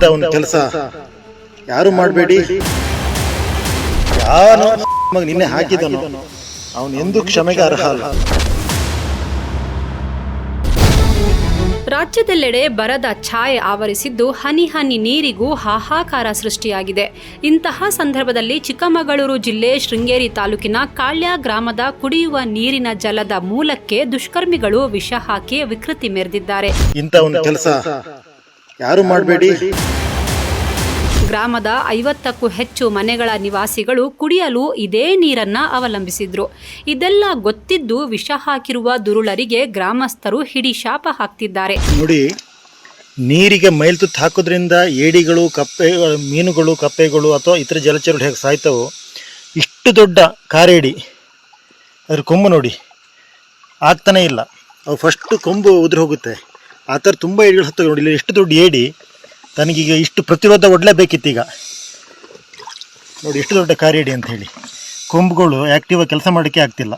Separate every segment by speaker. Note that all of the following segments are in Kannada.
Speaker 1: ಇಂಥ ಒಂದು ಕೆಲಸ. ಯಾರು ಮಾಡಬೇಡಿ? ಯಾರು ಮಗ ನಿನ್ನೆ ಹಾಕಿದನು ಅವನು ಎಂದು ಕ್ಷಮೆಗೆ ಅರ್ಹ ಅಲ್ಲ.
Speaker 2: ರಾಜ್ಯದೆಲ್ಲೆಡೆ ಬರದ ಛಾಯೆ ಆವರಿಸಿದ್ದು ಹನಿ ಹನಿ ನೀರಿಗೂ ಹಾಹಾಕಾರ ಸೃಷ್ಟಿಯಾಗಿದೆ. ಇಂತಹ ಸಂದರ್ಭದಲ್ಲಿ ಚಿಕ್ಕಮಗಳೂರು ಜಿಲ್ಲೆ ಶೃಂಗೇರಿ ತಾಲೂಕಿನ ಕಾಳ್ಯ ಗ್ರಾಮದ ಕುಡಿಯುವ ನೀರಿನ ಜಲದ ಮೂಲಕ್ಕೆ ದುಷ್ಕರ್ಮಿಗಳು ವಿಷ ಹಾಕಿ ವಿಕೃತಿ ಮೆರೆದಿದ್ದಾರೆ.
Speaker 1: ಇಂಥ ಒಂದು ಕೆಲಸ. ಯಾರು ಮಾಡಬೇಡಿ?
Speaker 2: ಗ್ರಾಮದ ಐವತ್ತಕ್ಕೂ ಹೆಚ್ಚು ಮನೆಗಳ ನಿವಾಸಿಗಳು ಕುಡಿಯಲು ಇದೇ ನೀರನ್ನ ಅವಲಂಬಿಸಿದ್ರು. ಇದೆಲ್ಲ ಗೊತ್ತಿದ್ದು ವಿಷ ಹಾಕಿರುವ ದುರುಳರಿಗೆ ಗ್ರಾಮಸ್ಥರು ಹಿಡಿ ಶಾಪ ಹಾಕ್ತಿದ್ದಾರೆ.
Speaker 1: ನೋಡಿ, ನೀರಿಗೆ ಮೈಲ್ತುತ್ತು ಹಾಕೋದ್ರಿಂದ ಏಡಿಗಳು, ಕಪ್ಪೆ, ಮೀನುಗಳು, ಕಪ್ಪೆಗಳು ಅಥವಾ ಇತರ ಜಲಚರಗಳು ಹೇಗೆ ಸಾಯ್ತವೋ, ಇಷ್ಟು ದೊಡ್ಡ ಕಾರೇಡಿ, ಅದ್ರ ಕೊಂಬು ನೋಡಿ, ಆಗ್ತಾನೇ ಇಲ್ಲ. ಅವು ಫಸ್ಟ್ ಕೊಂಬು ಉದುರು ಹೋಗುತ್ತೆ. ಆ ಥರ ತುಂಬ ಏಡಿಗಳು ಹತ್ತವೆ ನೋಡಿ, ಇಲ್ಲಿ ಎಷ್ಟು ದೊಡ್ಡ ಏಡಿ. ತನಗೀಗ ಇಷ್ಟು ಪ್ರತಿರೋಧ ಒಡ್ಲೇಬೇಕಿತ್ತು ಈಗ ನೋಡಿ ಎಷ್ಟು ದೊಡ್ಡ ಕಾರಿಡಿ ಅಂತ ಹೇಳಿ ಕೊಂಬುಗಳು ಆ್ಯಕ್ಟಿವ್ ಕೆಲಸ ಮಾಡೋಕ್ಕೆ ಆಗ್ತಿಲ್ಲ.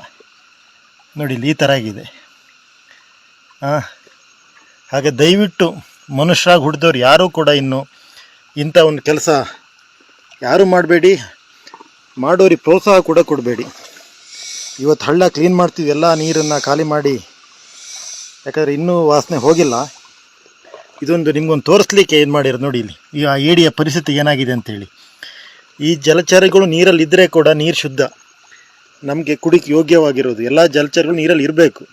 Speaker 1: ನೋಡಿ, ಇಲ್ಲಿ ಈ ಥರ ಆಗಿದೆ. ಹಾಂ ಹಾಗೆ ದಯವಿಟ್ಟು ಮನುಷ್ಯರಾಗಿ ಹುಡ್ದವ್ರು ಯಾರೂ ಕೂಡ ಇನ್ನು ಇಂಥ ಒಂದು ಕೆಲಸ ಯಾರೂ ಮಾಡಬೇಡಿ. ಮಾಡೋರಿಗೆ ಪ್ರೋತ್ಸಾಹ ಕೂಡ ಕೊಡಬೇಡಿ. ಇವತ್ತು ಹಳ್ಳ ಕ್ಲೀನ್ ಮಾಡ್ತೀವಿ ಎಲ್ಲ ನೀರನ್ನು ಖಾಲಿ ಮಾಡಿ. ಯಾಕಂದರೆ ಇನ್ನೂ ವಾಸನೆ ಹೋಗಿಲ್ಲ. ಇದೊಂದು ನಿಮ್ಗೊಂದು ತೋರಿಸ್ಲಿಕ್ಕೆ ಏನು ಮಾಡಿರೋದು ನೋಡಿ ಇಲ್ಲಿ. ಈ ಆ ಏಡಿಯ ಪರಿಸ್ಥಿತಿ ಏನಾಗಿದೆ ಅಂತೇಳಿ. ಈ ಜಲಚರಗಳು ನೀರಲ್ಲಿ ಇದ್ದರೆ ಕೂಡ ನೀರು ಶುದ್ಧ. ನಮಗೆ ಕುಡಿಕೆ ಯೋಗ್ಯವಾಗಿರೋದು. ಎಲ್ಲ ಜಲಚರಗಳು ನೀರಲ್ಲಿ ಇರಬೇಕು.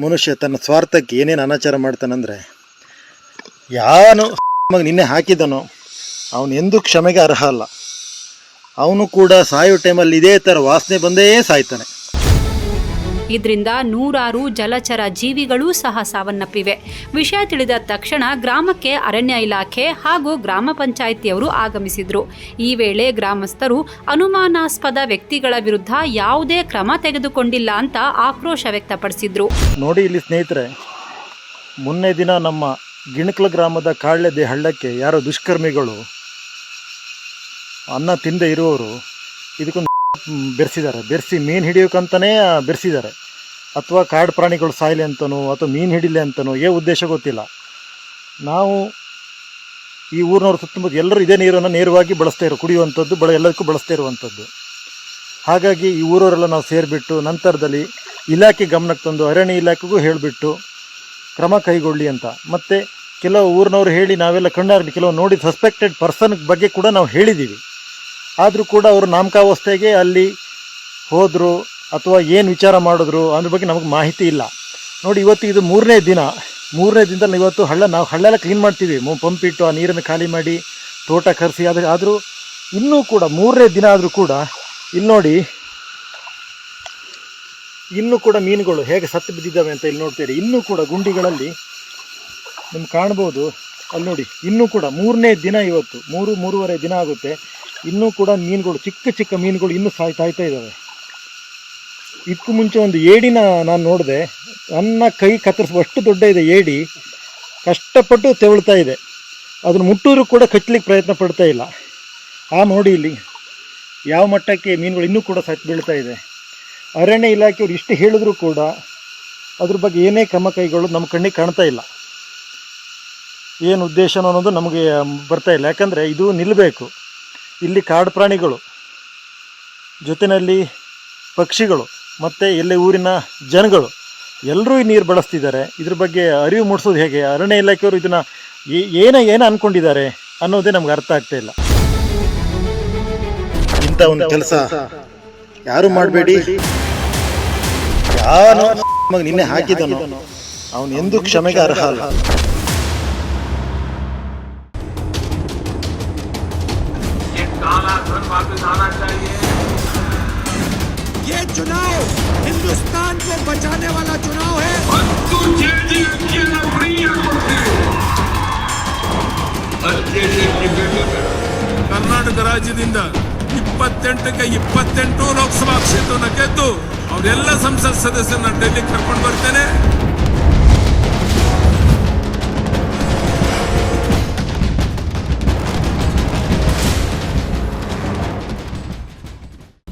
Speaker 1: ಮನುಷ್ಯ ತನ್ನ ಸ್ವಾರ್ಥಕ್ಕೆ ಏನೇನು ಅನಾಚಾರ ಮಾಡ್ತಾನಂದರೆ ಯಾವನು ಮಗ ನಿನ್ನೆ ಹಾಕಿದನೋ, ಅವನು ಎಂದೂ ಕ್ಷಮೆಗೆ ಅರ್ಹ ಅಲ್ಲ. ಅವನು ಕೂಡ ಸಾಯೋ ಟೈಮಲ್ಲಿ ಇದೇ ಥರ ವಾಸನೆ ಬಂದೇ ಸಾಯ್ತಾನೆ.
Speaker 2: ಇದರಿಂದ ನೂರಾರು ಜಲಚರ ಜೀವಿಗಳೂ ಸಹ ಸಾವನ್ನಪ್ಪಿವೆ. ವಿಷಯ ತಿಳಿದ ತಕ್ಷಣ ಗ್ರಾಮಕ್ಕೆ ಅರಣ್ಯ ಇಲಾಖೆ ಹಾಗೂ ಗ್ರಾಮ ಪಂಚಾಯಿತಿಯವರು ಆಗಮಿಸಿದ್ರು. ಈ ವೇಳೆ ಗ್ರಾಮಸ್ಥರು ಅನುಮಾನಾಸ್ಪದ ವ್ಯಕ್ತಿಗಳ ವಿರುದ್ಧ ಯಾವುದೇ ಕ್ರಮ ತೆಗೆದುಕೊಂಡಿಲ್ಲ ಅಂತ ಆಕ್ರೋಶ ವ್ಯಕ್ತಪಡಿಸಿದ್ರು.
Speaker 1: ನೋಡಿ ಇಲ್ಲಿ ಸ್ನೇಹಿತರೆ, ಮೊನ್ನೆ ದಿನ ನಮ್ಮ ಗಿಣಕಲ ಗ್ರಾಮದ ಕಾಳ್ಳೆದೆ ಹಳ್ಳಕ್ಕೆ ಯಾರೋ ದುಷ್ಕರ್ಮಿಗಳು ಅನ್ನ ತಿಂದೆ ಇರುವವರು, ಇದಕ್ಕೊಂದು ಬೆರೆಸಿದ್ದಾರೆ. ಬೆರೆಸಿ ಮೀನು ಹಿಡಿಯೋಕ್ಕಂತಲೇ ಬೆರೆಸಿದ್ದಾರೆ. ಅಥವಾ ಕಾಡು ಪ್ರಾಣಿಗಳು ಸಾಯಲಿ ಅಂತನೋ, ಅಥವಾ ಮೀನು ಹಿಡಿಲಿ ಅಂತನೋ, ಏ ಉದ್ದೇಶ ಗೊತ್ತಿಲ್ಲ. ನಾವು ಈ ಊರಿನವ್ರ ಸುತ್ತಮುತ್ತ ಎಲ್ಲರೂ ಇದೇ ನೀರನ್ನು ನೇರವಾಗಿ ಬಳಸ್ತಾ ಇರೋ, ಕುಡಿಯುವಂಥದ್ದು, ಬಳ, ಎಲ್ಲದಕ್ಕೂ ಬಳಸ್ತಾ ಇರುವಂಥದ್ದು. ಹಾಗಾಗಿ ಈ ಊರವರೆಲ್ಲ ನಾವು ಸೇರಿಬಿಟ್ಟು, ನಂತರದಲ್ಲಿ ಇಲಾಖೆ ಗಮನಕ್ಕೆ ತಂದು, ಅರಣ್ಯ ಇಲಾಖೆಗೂ ಹೇಳಿಬಿಟ್ಟು, ಕ್ರಮ ಕೈಗೊಳ್ಳಿ ಅಂತ. ಮತ್ತು ಕೆಲವು ಊರಿನವ್ರು ಹೇಳಿ ನಾವೆಲ್ಲ ಕಣ್ಣಾರ್ಲಿ ಕೆಲವು ನೋಡಿ ಸಸ್ಪೆಕ್ಟೆಡ್ ಪರ್ಸನ್ ಬಗ್ಗೆ ಕೂಡ ನಾವು ಹೇಳಿದ್ದೀವಿ. ಆದರೂ ಕೂಡ ಅವರು ನಾಮಕಾವಸ್ಥೆಗೆ ಅಲ್ಲಿ ಹೋದರು ಅಥವಾ ಏನು ವಿಚಾರ ಮಾಡಿದ್ರು ಅದ್ರ ಬಗ್ಗೆ ನಮಗೆ ಮಾಹಿತಿ ಇಲ್ಲ. ನೋಡಿ, ಇವತ್ತು ಇದು ಮೂರನೇ ದಿನ. ಮೂರನೇ ದಿನದಲ್ಲಿ ಇವತ್ತು ಹಳ್ಳ, ನಾವು ಹಳ್ಳೆಲ್ಲ ಕ್ಲೀನ್ ಮಾಡ್ತೀವಿ. ಪಂಪ್ ಇಟ್ಟು ಆ ನೀರನ್ನು ಖಾಲಿ ಮಾಡಿ, ತೋಟ ಕರೆಸಿ, ಆದರೆ, ಆದರೂ ಇನ್ನೂ ಕೂಡ ಮೂರನೇ ದಿನ ಆದರೂ ಕೂಡ ಇಲ್ಲಿ ನೋಡಿ, ಇನ್ನೂ ಕೂಡ ಮೀನುಗಳು ಹೇಗೆ ಸತ್ತು ಬಿದ್ದಿದ್ದಾವೆ ಅಂತ ಇಲ್ಲಿ ನೋಡ್ತೀರಿ. ಇನ್ನೂ ಕೂಡ ಗುಂಡಿಗಳಲ್ಲಿ ನಿಮ್ಗೆ ಕಾಣ್ಬೋದು. ಅಲ್ಲಿ ನೋಡಿ, ಇನ್ನೂ ಕೂಡ ಮೂರನೇ ದಿನ ಇವತ್ತು. ಮೂರು, ಮೂರುವರೆ ದಿನ ಆಗುತ್ತೆ. ಇನ್ನೂ ಕೂಡ ಮೀನುಗಳು, ಚಿಕ್ಕ ಚಿಕ್ಕ ಮೀನುಗಳು ಇನ್ನೂ ಸಾಯ್ತಾಯ್ತಾ ಇದ್ದಾವೆ. ಇದಕ್ಕೂ ಮುಂಚೆ ಒಂದು ಏಡಿನ ನಾನು ನೋಡಿದೆ. ನನ್ನ ಕೈ ಕತ್ತರಿಸುವಷ್ಟು ದೊಡ್ಡ ಇದೆ ಏಡಿ. ಕಷ್ಟಪಟ್ಟು ತೆವಳ್ತಾ ಇದೆ. ಅದನ್ನು ಮುಟ್ಟೂರು ಕೂಡ ಕಚ್ಚಲಿಕ್ಕೆ ಪ್ರಯತ್ನ ಪಡ್ತಾ ಇಲ್ಲ. ಆ ನೋಡಿ ಇಲ್ಲಿ ಯಾವ ಮಟ್ಟಕ್ಕೆ ಮೀನುಗಳು ಇನ್ನೂ ಕೂಡ ಸತ್ತು ಬೀಳ್ತಾ ಇದೆ. ಅರಣ್ಯ ಇಲಾಖೆಯವರು ಇಷ್ಟು ಹೇಳಿದ್ರು ಕೂಡ ಅದ್ರ ಬಗ್ಗೆ ಏನೇ ಕ್ರಮ ಕೈಗೊಳ್ಳೋದು ನಮ್ಮ ಕಣ್ಣಿಗೆ ಕಾಣ್ತಾ ಇಲ್ಲ. ಏನು ಉದ್ದೇಶನೋ ಅನ್ನೋದು ನಮಗೆ ಬರ್ತಾ ಇಲ್ಲ. ಯಾಕಂದರೆ ಇದು ನಿಲ್ಲಬೇಕು ಇಲ್ಲಿ ಕಾಡು ಪ್ರಾಣಿಗಳು ಜೊತೆಯಲ್ಲಿ ಪಕ್ಷಿಗಳು ಮತ್ತು ಇಲ್ಲಿ ಊರಿನ ಜನಗಳು. ಎಲ್ಲರೂ ಈ ನೀರು ಬಳಸ್ತಿದ್ದಾರೆ. ಇದ್ರ ಬಗ್ಗೆ ಅರಿವು ಮೂಡಿಸೋದು ಹೇಗೆ? ಅರಣ್ಯ ಇಲಾಖೆಯವರು ಇದನ್ನು ಏನ ಏನು ಅಂದ್ಕೊಂಡಿದ್ದಾರೆ ಅನ್ನೋದೇ ನಮ್ಗೆ ಅರ್ಥ ಆಗ್ತಾ ಇಲ್ಲ. ಇಂಥ ಒಂದು ಕೆಲಸ ಯಾರು ಮಾಡಬೇಡಿ? ಯಾರು ನಿನ್ನೆ ಹಾಕಿದನು ಅವನು ಎಂದೂ ಕ್ಷಮೆಗೆ ಅರ್ಹ ಅಲ್ಲ.
Speaker 3: काला धन वापस आना चाहिए
Speaker 4: ये चुनाव हिंदुस्तान को बचाने वाला चुनाव है
Speaker 3: ಹತ್ತು ಕೆಜಿ ಫ್ರೀ ಕೊಡ್ತೀವಿ ಹತ್ತು ಕೆಜಿ ಕರ್ನಾಟಕ ರಾಜ್ಯದಿಂದ ಇಪ್ಪತ್ತೆಂಟಕ್ಕೆ ಇಪ್ಪತ್ತೆಂಟು ಲೋಕಸಭಾ ಕ್ಷೇತ್ರನ ಗೆದ್ದು ಅವರೆಲ್ಲ ಸಂಸತ್ ಸದಸ್ಯರನ್ನ ಡೆಲ್ಲಿ ಕರ್ಕೊಂಡು ಬರ್ತೇನೆ